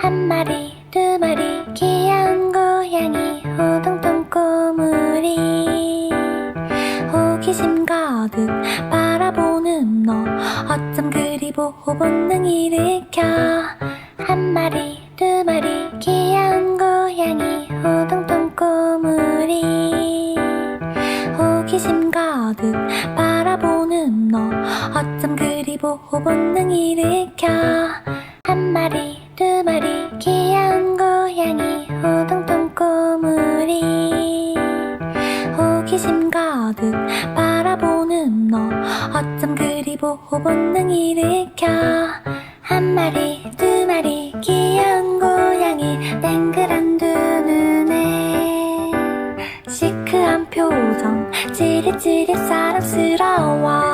한 마리 두 마리 귀여운 고양이 호동동 꼬물이. 호기심 가득 바라보는 너 어쩜 그리 보호 본능 일으켜. 한 마리 두 마리 귀여운 고양이 호동동 꼬물이. 호기심 가득 바라보는 너 어쩜 그리 보호 본능 일으켜. 한 마리 두 마리 귀여운 고양이 호동동 꼬물이. 호기심 가득 바라보는 너 어쩜 그리 보호 본능 일으켜. 한 마리 두 마리 귀여운 고양이 땡그란 두 눈에. 시크한 표정 찌릿찌릿 사랑스러워